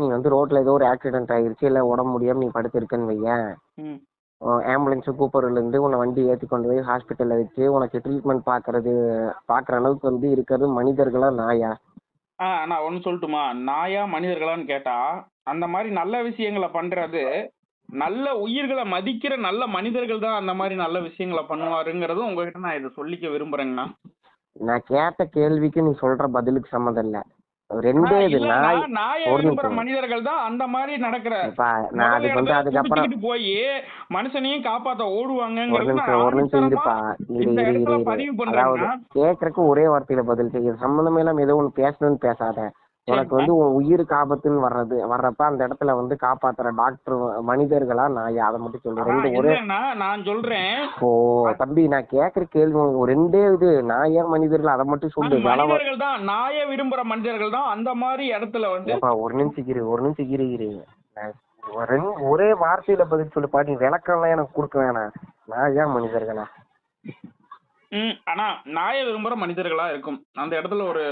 நீ வந்து ரோட்ல ஏதோ ஒரு ஆக்சிடென்ட் ஆயிருச்சு இல்ல உடம்பு முடியாம நீ படுத்திருக்கன்னு வையேன். ஆம்புலன்ஸ் கூப்பிடுறதுல இருந்து உன்னை வண்டி ஏத்தி கொண்டு போய் ஹாஸ்பிட்டல்ல வச்சு உனக்கு ட்ரீட்மெண்ட் பாக்குறது பாக்குற அளவுக்கு வந்து இருக்கிறது மனிதர்களா நாயா? ஆ நான் ஒன்று சொல்லட்டுமா? நாயா மனிதர்களான்னு கேட்டா அந்த மாதிரி நல்ல விஷயங்களை பண்றது நல்ல உயிர்களை மதிக்கிற நல்ல மனிதர்கள் தான் அந்த மாதிரி நல்ல விஷயங்களை பண்ணுவாருங்கிறதும் உங்ககிட்ட நான் இதை சொல்லிக்க விரும்புறேங்கண்ணா. நான் கேட்ட கேள்விக்கு நீ சொல்ற பதிலுக்கு சம்மந்தம் இல்ல. ரெண்டே இது நாய் ஒரு. மனிதர்கள் தான் அந்த மாதிரி நடக்கிற நான் அதுக்கு வந்து அதுக்கப்புறம் போய் மனுஷனையும் காப்பாத்த ஒரு ஓடுவாங்கங்கிறது நிமிஷம் ஒரு நிமிஷம் இருப்பா. இரு அதாவது ஒரே வார்த்தையில பதில் செய்ய சம்மந்தமே இல்லாம ஏதோ ஒண்ணு பேசணும்னு பேசாத. உனக்கு வந்து உன் உயிருக்கு ஆபத்துன்னு வர்றது வர்றப்ப அந்த இடத்துல வந்து காப்பாத்துற டாக்டர் மனிதர்களா நான் அதை மட்டும் சொல்லு. ரெண்டு ஒரே இல்லைண்ணா நான் சொல்றேன். ஓ தம்பி நான் கேக்குற கேள்வி உனக்கு ஒரு ரெண்டே இது. நான் ஏன் மனிதர்கள்? அதை மட்டும் சொல்லு. மனிதர்கள் தான். நாயை விரும்புற மனிதர்கள் தான்? அந்த மாதிரி இடத்துல வந்து ஒரு நிமிஷம் இரு ஒரு நிமிஷம் இரு இரு. ஒரு ஒரே வார்த்தையில பதில் சொல்லுப்பா நீ விளக்கம்லாம் எனக்கு கொடுக்க வேணாம். நான் ஏன் மனிதர்களா? ம் ஆனா நாயை விரும்புற மனிதர்களா இருக்கும்? அந்த இடத்துல ஒரு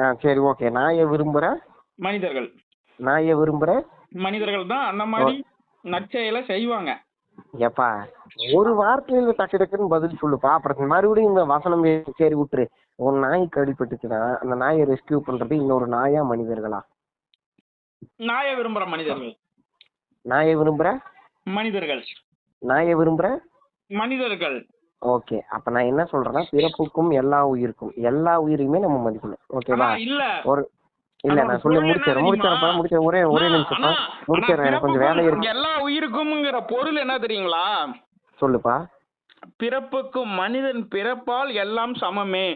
ஆ சரி ஓகே. நான் ஏன் மனிதர்கள். நான் ஏன் மனிதர்கள் தான் அந்த மாதிரி நற்செயலை செய்வாங்க. ஏப்பா ஒரு வார்த்தையில டக்கு டக்குன்னு பதில் சொல்லுப்பா அப்புறம் மறுபடியும் இந்த வசனம் சரி விட்டுரு. ஒரு நாய்க்கு அடிபட்டுச்சுன்னா அந்த நாயை ரெஸ்கியூ பண்றது இன்னொரு நாயா மனிதர்களா? நாயை விரும்புற மனிதர்கள்? நாயை விரும்புற? மனிதர்கள். நாயை விரும்புற? மனிதர்கள். ஓகே அப்ப நான் என்ன சொல்றேன்னா பிறப்புக்கும் எல்லா உயிருக்கும். எல்லா உயிரையுமே நம்ம மதிக்கணும். ஓகேவா ஒரு இல்ல நான் சொல்லி முடிச்சிடறேன் முடிச்சிடறப்பா? முடிச்ச ஒரே ஒரே நிமிஷம் முடிச்சிடறேன் எனக்கு கொஞ்சம் வேலை இருக்கு. எல்லா உயிருக்கும்ங்கிற பொருள் என்ன தெரியுங்களா? சொல்லுப்பா. பிறப்புக்கும் மனிதன் பிறப்பால் எல்லாம் சமமே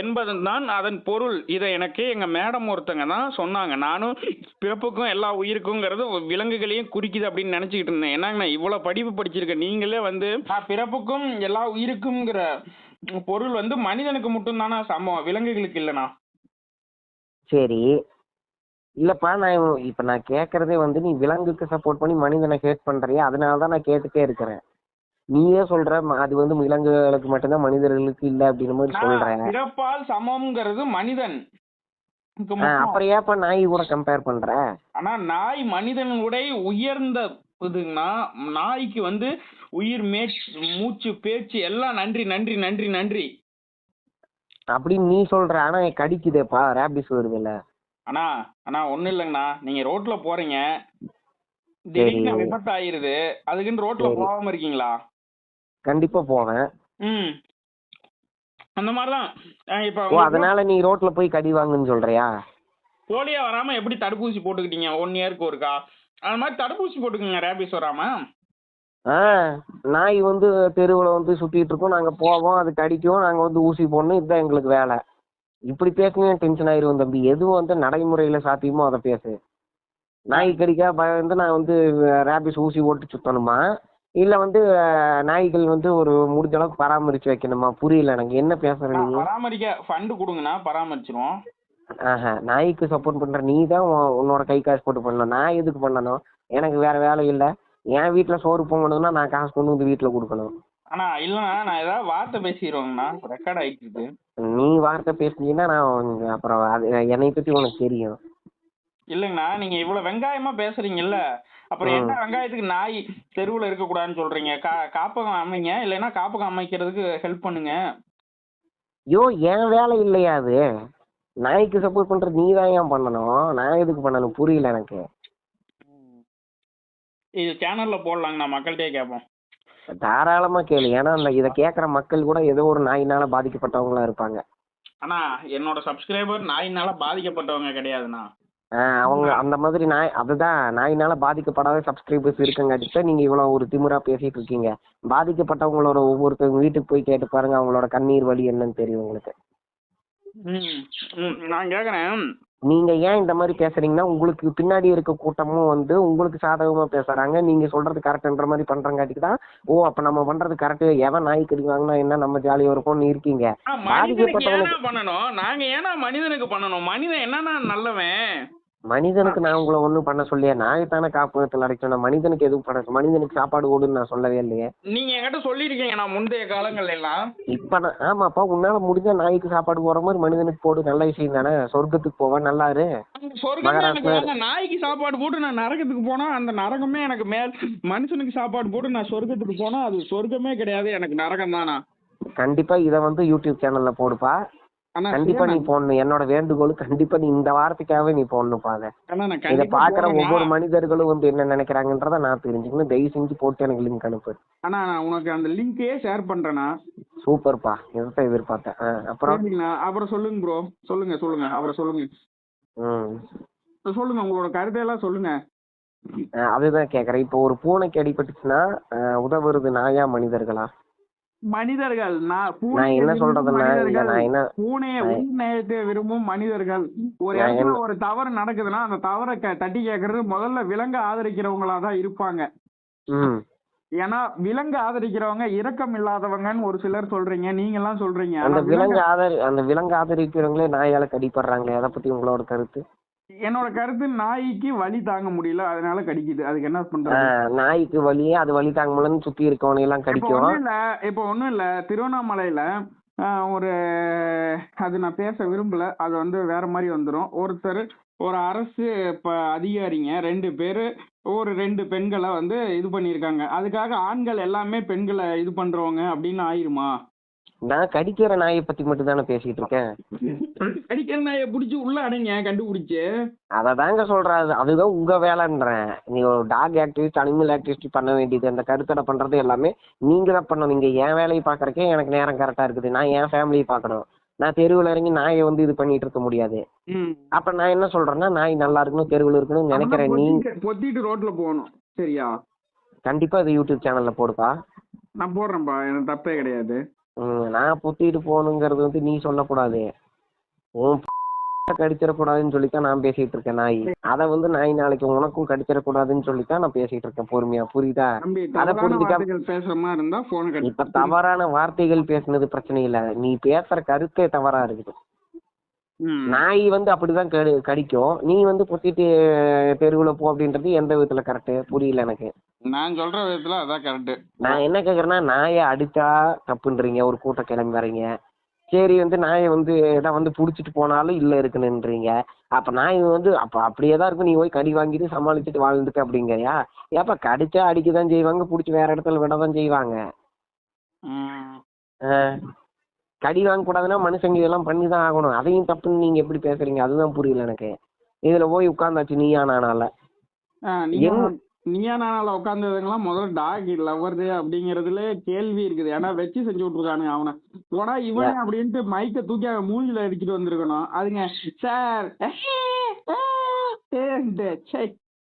என்பதுதான் அதன் பொருள். இதை எனக்கு எங்க மேடம் ஒருத்தங்க தான் சொன்னாங்க. நானும் பிறப்புக்கும் எல்லா உயிருக்குங்கிறது விலங்குகளையும் குறிக்குது அப்படின்னு நினைச்சுக்கிட்டு இருந்தேன். என்னங்கண்ணா இவ்வளவு படிப்பு படிச்சிருக்கேன் நீங்களே வந்து பிறப்புக்கும் எல்லா உயிருக்குங்கிற பொருள் வந்து மனிதனுக்கு மட்டும்தானா? சமம். விலங்குகளுக்கு இல்லைண்ணா. சரி. இல்லப்பா நான் இப்ப நான் கேக்குறதே வந்து நீ விலங்குக்கு சப்போர்ட் பண்ணி மனிதனை ஹேட் பண்றியா? அதனால தான் நான் கேட்டுட்டே இருக்கிறேன். நீயே சொல்ற அது வந்து விலங்குகளுக்கு மட்டும்தான் மனிதர்களுக்கு இல்ல அப்படின்ற மாதிரி சொல்ற நான் பிறப்பால் சமம்ங்கிறது மனிதன். அப்புறம் ஏப்பா நாய் கூட கம்பேர் பண்ற? ஆனா நாய் மனிதனுடைய உயர்ந்த இதுங்கன்னா நாய்க்கு வந்து உயிர் மேச் மூச்சு பேச்சு எல்லாம் நன்றி நன்றி நன்றி நன்றி. அப்படின்னு நீ சொல்ற ஆனா கடிக்குதேப்பா ரேபிஸ் வருதுல்ல. அண்ணா அண்ணா ஒண்ணும் இல்லைங்கண்ணா. நீங்க ரோட்ல போறீங்க. திடீர்னு. விபத்து ஆயிருது அதுக்குன்னு ரோட்ல. போகாம இருக்கீங்களா? கண்டிப்பா போவேன். ம். அந்த மாதிரிதான். இப்ப அதனால நீ ரோட்ல போய் கடி வாங்குன்னு சொல்றியா? போலியோ வராம எப்படி தடுப்பூசி போட்டுக்கிட்டீங்க? ஒன் இயருக்கு ஒருக்கா? அது மாதிரி தடுப்பூசி போட்டுக்கோங்க ரேபிஸ் வராம. ஆ நாய் வந்து தெருவில் வந்து சுத்திட்டு இருக்கோம். நாங்க போவோம் அது கடிக்கும். நாங்க வந்து ஊசி போடணும். இதுதான் எங்களுக்கு வேலை. இப்படி பேசுனீங்க டென்ஷன் ஆயிருவோம் தம்பி. எதுவும் வந்து நடைமுறையில சாத்தியமோ அதை பேசு. நாய் கடிக்கா பயந்து நான் வந்து ரேபிஸ் ஊசி போட்டு சுத்தணுமா? இல்ல வந்து நாய்கள் வந்து ஒரு முடிஞ்ச அளவுக்கு பராமரிச்சு வைக்கணுமா? புரியல எனக்கு. என்ன பேசுற பராமரிக்க ஃபண்டு கொடுங்கண்ணா. பராமரிச்சிருவோம். ஆஹா நாய்க்கு சப்போர்ட் பண்ற நீ தான் உன்னோட கை காசு போட்டு பண்ணணும். நான் எதுக்கு பண்ணணும்? எனக்கு வேற வேலை இல்ல. என் வீட்டுல சோறு பொங்கணும்னா நான் காசு கொண்டு வந்து வீட்டுல கொடுக்கணும். அண்ணா இல்லைண்ணா. நான் ஏதாவது வார்த்தை பேசிடுவேங்கண்ணா. ரெக்கார்ட் ஆயிட்டு இருக்கு. நீ வார்த்தை பேசுனீங்கன்னா நான் அப்புறம் அது என்னை பத்தி உனக்கு தெரியும். இல்லைங்கண்ணா நீங்க இவ்வளவு வெங்காயமா பேசுறீங்கல்ல அப்புறம். என்ன வெங்காயத்துக்கு நாய் தெருவுல இருக்க கூடாதுன்னு சொல்றீங்க? கா காப்பகம் அமைங்க இல்லைன்னா காப்பகம் அமைக்கிறதுக்கு ஹெல்ப் பண்ணுங்க. ஐயோ என் வேலை இல்லையா அது? நாய்க்கு சப்போர்ட் பண்றது நீ தான் ஏன் பண்ணணும்? நான் எதுக்கு பண்ணணும்? புரியல எனக்கு. இது சேனல்ல போடலாங்கண்ணா மக்கள்கிட்டயே கேட்போம் தாராளமா கேளு. ஏன்னா அந்த இதை கேட்குற மக்கள் கூட ஏதோ ஒரு நாயினால பாதிக்கப்பட்டவங்களா இருப்பாங்க. அண்ணா என்னோட சப்ஸ்கிரைபர் நாயினால பாதிக்கப்பட்டவங்க கிடையாதுண்ணா. அவங்க அந்த மாதிரி நாய் அதுதான் நாயினால பாதிக்கப்படாத சப்ஸ்கிரைபர்ஸ் இருக்கங்காட்டி தான் நீங்க இவ்வளவு ஒரு திமிரா பேசிட்டு இருக்கீங்க பாதிக்கப்பட்டவங்களோட ஒவ்வொருத்தவங்க வீட்டுக்கு போய் கேட்டு பாருங்க அவங்களோட கண்ணீர் வலி என்னன்னு தெரியும் உங்களுக்கு. நான் கேக்குறேன். நீங்க ஏன் இந்த மாதிரி பேசுறீங்கன்னா உங்களுக்கு பின்னாடி இருக்க கூட்டமும் வந்து உங்களுக்கு சாதகமா பேசுறாங்க. நீங்க சொல்றது கரெக்ட்ன்ற மாதிரி பண்றங்காட்டிக்கு தான் ஓ அப்ப நம்ம பண்றது கரெக்ட் எவன் நாய் கடி வாங்கினா என்ன நம்ம ஜாலியா இருப்போம்னு இருக்கீங்க? பண்ணணும்? நாங்க ஏன்னா மனிதனுக்கு பண்ணணும்? மனிதன் என்னன்னா நல்லவன். மனிதனுக்கு நான் உங்களை ஒண்ணும் பண்ண சொல்லியா நாயத்தானே காப்பகத்தில் அடைக்கணும். மனிதனுக்கு எதுவும் பண்ண மனிதனுக்கு சாப்பாடு ஓடுன்னு நான் சொல்லவே இல்லையே. நீங்க என்கிட்ட சொல்லியிருக்கீங்க நான் முந்தைய காலங்கள்ல எல்லாம் இப்ப நான் ஆமாப்பா உன்னால முடிஞ்ச நாய்க்கு சாப்பாடு போற மாதிரி மனிதனுக்கு போடு. நல்ல விஷயம் தானே. சொர்க்கத்துக்கு போவா நல்லா இரு அந்த சொர்க்கமே எனக்கு மகாராஷ்டிரா- வேண்டாம். நாய்க்கு சாப்பாடு போட்டு நான் நரகத்துக்கு போனா அந்த நரகமே எனக்கு மேல் மனுஷனுக்கு சாப்பாடு போட்டு நான் சொர்க்கத்துக்கு போனா அது சொர்க்கமே கிடையாது. எனக்கு நரகம் தானா கண்டிப்பா இத வந்து யூடியூப் சேனல்ல போடுப்பா. கண்டிப்பா நீ போடணும். என்னோட வேண்டுகோள் கண்டிப்பா நீ இந்த வாரத்துக்காகவே நீ ஆனா நான் இத பாக்குற ஒவ்வொரு மனிதர்களும் வந்து என்ன நினைக்கிறாங்கன்றத நான் தெரிஞ்சுக்கணும். தயவு செஞ்சு போட்டு எனக்கு லிங்க் அனுப்பு. ஆனா நான் உனக்கு அந்த லிங்கையே ஷேர் பண்றேனா சூப்பர்ப்பா. இதைத்தான் எதிர்பார்த்தேன். அப்புறம்? அப்புறம் சொல்லுங்க ப்ரோ சொல்லுங்க சொல்லுங்க. அப்புறம் சொல்லுங்க. சொல்லுங்க உங்களோட கருத்தையெல்லாம் சொல்லுங்க. ஆ, அதுதான் கேக்குறேன். இப்போ ஒரு பூனைக்கு அடிபட்டுச்சுன்னா உதவுறது நாயா மனிதர்களா? மனிதர்கள் நான் என்ன சொல்றதுன்னா பூனையை நேயத்தை விரும்பும் மனிதர்கள். ஒரு இடத்துல ஒரு தவறு நடக்குதுன்னா அந்த தவறை தட்டி கேட்கறது முதல்ல விலங்கு ஆதரிக்கிறவங்களா தான் இருப்பாங்க. ஏன்னா விலங்கு ஆதரிக்கிறவங்க இரக்கம் இல்லாதவங்கன்னு ஒரு சிலர் சொல்றீங்க. நீங்க எல்லாம் சொல்றீங்க. அந்த விலங்கு ஆதரி அந்த விலங்கு ஆதரிக்கிறவங்களே நாயால கடிப்படுறாங்களே அதை பத்தி உங்களோட கருத்து? என்னோட கருத்து நாய்க்கு வலி தாங்க முடியல அதனால கடிக்குது. அதுக்கு என்ன பண்றது? நாய்க்கு வலியே அது வலி தாங்க முடியலன்னு சுத்தி இருக்கவனை எல்லாம் கடிக்கும். இல்ல இப்போ ஒண்ணும் இல்ல. திருவண்ணாமலையில ஆஹ், ஒரு அது நான் பேச விரும்பல அது வந்து வேற மாதிரி வந்துரும். ஒருத்தர் ஒரு அரசு இப்ப அதிகாரிங்க ரெண்டு பேரு ஒரு ரெண்டு பெண்களை வந்து இது பண்ணியிருக்காங்க. அதுக்காக ஆண்கள் எல்லாமே பெண்களை இது பண்றவங்க அப்படின்னு ஆயிருமா? நான் கடிக்கிற நாயை பத்தி மட்டும் தானே பேசிட்டு இருக்கேன். அடிக்கிற நாயை பிடிச்சி உள்ள அடைங்க கண்டுபிடிச்சு. அதை தாங்க அது அதுதான் உங்க வேலைன்றேன். நீ ஒரு டாக் ஆக்டிவிஸ்ட் அனிமல் ஆக்டிவிஸ்ட் பண்ண வேண்டியது அந்த கருத்தடை பண்றது எல்லாமே நீங்க தான் பண்ணணும். நீங்க என் வேலையை பாக்குறக்கே எனக்கு நேரம் கரெக்டா இருக்குது. நான் என் ஃபேமிலியை பார்க்கணும். நான் தெருவில் இறங்கி நாயை வந்து இது பண்ணிட்டு இருக்க முடியாது. அப்ப நான் என்ன சொல்றேன்னா நாய் நல்லா இருக்கணும் தெருவில் இருக்கணும்னு நினைக்கிறேன். நீ பொத்திட்டு- ரோட்ல போகணும். சரியா? கண்டிப்பா இது யூடியூப் சேனல்ல போடுப்பா. நான் போடுறேன்ப்பா எனக்கு தப்பே கிடையாது. நான் புத்திட்டு போகணுங்கிறது வந்து நீ சொல்லக்கூடாது. உன் கடிச்சிடக்கூடாதுன்னு சொல்லித்தான் நான் பேசிட்டு இருக்கேன் நாய். அதை வந்து நாய் நாளைக்கு உனக்கும் கடிச்சிடக்கூடாதுன்னு சொல்லித்தான் நான் பேசிட்டு இருக்கேன் பொறுமையா. புரியுதா? அதை கட்டி இப்ப தவறான வார்த்தைகள் பேசுனது பிரச்சனை இல்ல. நீ பேசுற கருத்தே தவறா இருக்குது. நாய் வந்து அப்படிதான் கடி கடிக்கும். நீ வந்து பொத்திட்டு தெருவுல போ அப்படின்றது எந்த விதத்துல கரெக்ட் புரியல எனக்கு. நான் சொல்ற விதத்துல அதான் கரெக்ட் நான் என்ன கேக்குறேன்னா நாயை அடிச்சா தப்புன்றீங்க ஒரு கூட்டம் கிளம்பி வரீங்க. சரி வந்து நாயை வந்து இதை வந்து புடிச்சிட்டு போனாலும் இல்ல இருக்குன்னுன்றீங்க அப்ப நாய் வந்து அப்ப அப்படியே தான் இருக்கும். நீ போய் கடி வாங்கிட்டு சமாளிச்சுட்டு வாழ்ந்துக்க அப்படிங்கறியா? ஏப்பா கடிச்சா அடிக்கதான் செய்வாங்க புடிச்சு வேற இடத்துல விட தான் செய்வாங்க. கடி வாங்கக்கூடாதுன்னா மனுஷங்க இதெல்லாம் பண்ணி தான் ஆகணும். அதையும் தப்புன்னு நீங்க எப்படி பேசுறீங்க? அதுதான் புரியல எனக்கு. இதுல போய் உட்காந்தாச்சு நீயா நானால. நீயா நானால உட்காந்ததுங்களாம் முதல்ல டாக் லவர் அப்படிங்கறதுல கேள்வி இருக்குது. ஏன்னா வச்சு செஞ்சு விட்டுருக்கானுங்க அவனை. போனா இவன் அப்படின்ட்டு மைக்க தூக்கி அவன் மூஞ்சில அடிச்சிட்டு வந்திருக்கணும். அதுங்க சார்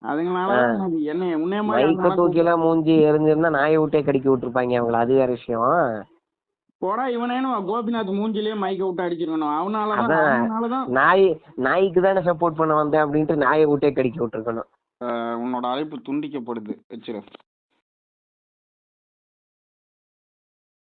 அதுங்களால அது என்ன உன்னே மாதிரி தூக்கி எல்லாம் மூஞ்சி எரிஞ்சிருந்தா நாயை விட்டே கடிக்க விட்டுருப்பாங்க அவங்கள அது வேற விஷயம். போடா இவனேன்னு கோபிநாத் மூஞ்சிலேயே மைக்க விட்டு அடிச்சிருக்கணும். அவனாலதான் நாய் நாய்க்கு தானே சப்போர்ட் பண்ண வந்தேன் அப்படின்ட்டு நாயை விட்டே கடிக்க விட்டுருக்கணும். உன்னோட அழைப்பு துண்டிக்கப்படுது வச்சிரு.